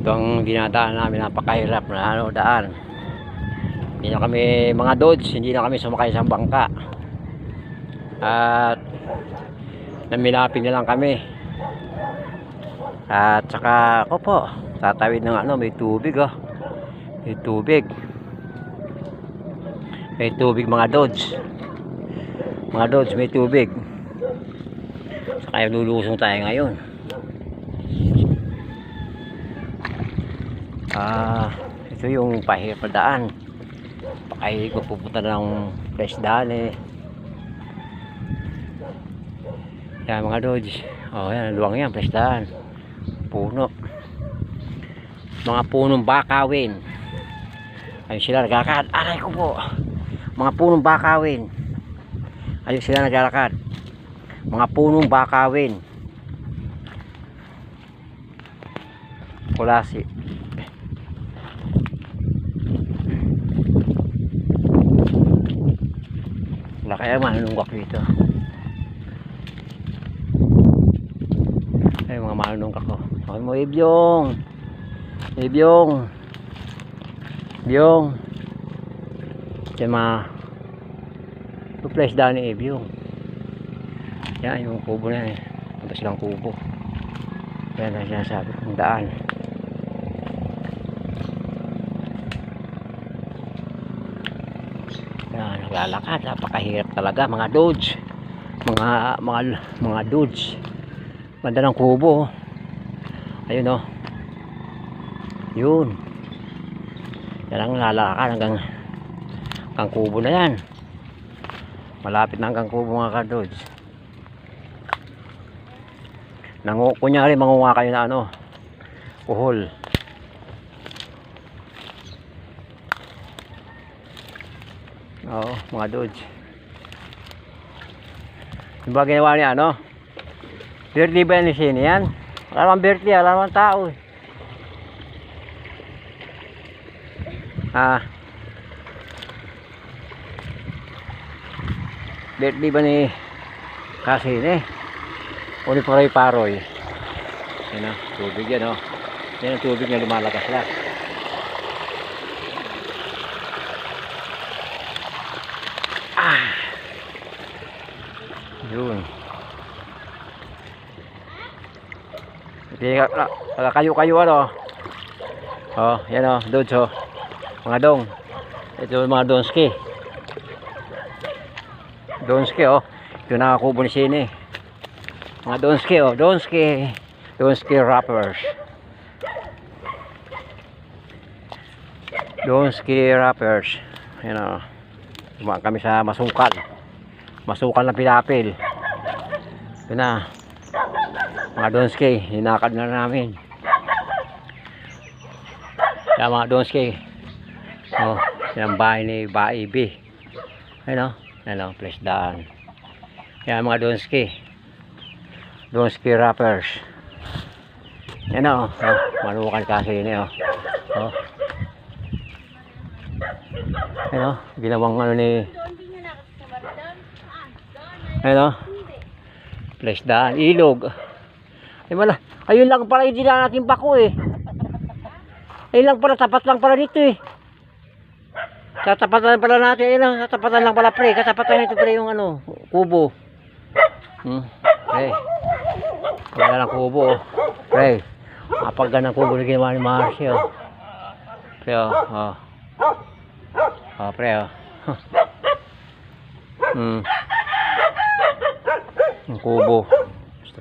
Itong dinadaan namin napakahirap na ano, daan. Hindi na kami mga dodge, hindi na kami sumakay sa bangka. At namilapin na lang kami. At saka ako po, tatawid ng ano, may tubig oh. May tubig. May tubig mga dodge. Mga dodge, may tubig. Saka lulusong tayo ngayon. Ah, ito yung daan. Pakahirap ko pupunta ng Presdale. eh. Yan mga dodge. Oh, yan, luwang yan, Presdaan. Puno. Mga punong bakawin. Ayun sila naglalakad. Aray ko po. Mga punong bakawin. Ayun sila naglalakad. Mga punong bakawin. Kulasi. Kaya manunungkak dito. Ay, mga manunungkak ko. Okay mo, Ibyong. Ibyong. Ibyong. Yung mga place daan ni Ibyong. Yan, yung kubo na yan. Punta silang kubo. Yan ang sinasabi kong daan. Yan, naglalakad. Napakahirap talaga mga dodge. Mga, mga, mga dodge. Banda ng kubo. oh. Ayun oh. Yun. Yan ang lalakad hanggang hanggang kubo na yan. Malapit na hanggang kubo mga ka-dodge. Nangu kunyari mangunga kayo na ano uhol oo mga dodge yung ba ginawa niya ano? Birthday ba yan ni Sini yan? Wala naman birthday wala naman tao eh. Ah. Birthday ba ni Kasini? O ni Paroy Paroy? Yan o tubig yan o yan ang tubig na lumalakas lang yun. Hindi ka kayo kayo ano? Oh yan o dods o mga dong. Ito mga donski. Donski oh. Ito nakakubo ni Sini. Mga donski oh donski. Donski wrappers donski wrappers yan o dumaan kami sa masukal masukal na pilapil ito na. Mga donski hinakad na namin. Yan mga donski oh yan ang bahay ni Baibi ayun o yan o place daan. Yan mga donski donski wrappers. Yan o oh, manukan kasi yun eh oh. oh. Ayun o, ginawang ano ni Ayun o. Place daan, ilog. Ay wala. Ayun lang pala yung dila natin bako eh. Ayun lang pala, tapat lang pala dito eh. Tatapatan pala natin, ayun lang, tatapatan lang pala pre. Katapatan nito pre yung ano, kubo. Hmm. Pre. Wala lang kubo oh. Pre. Kapag ganang kubo na ginawa ni Marcy oh. Pre oh. oh. Oh, pre, oh. hmm. Ang kubo. Gusto.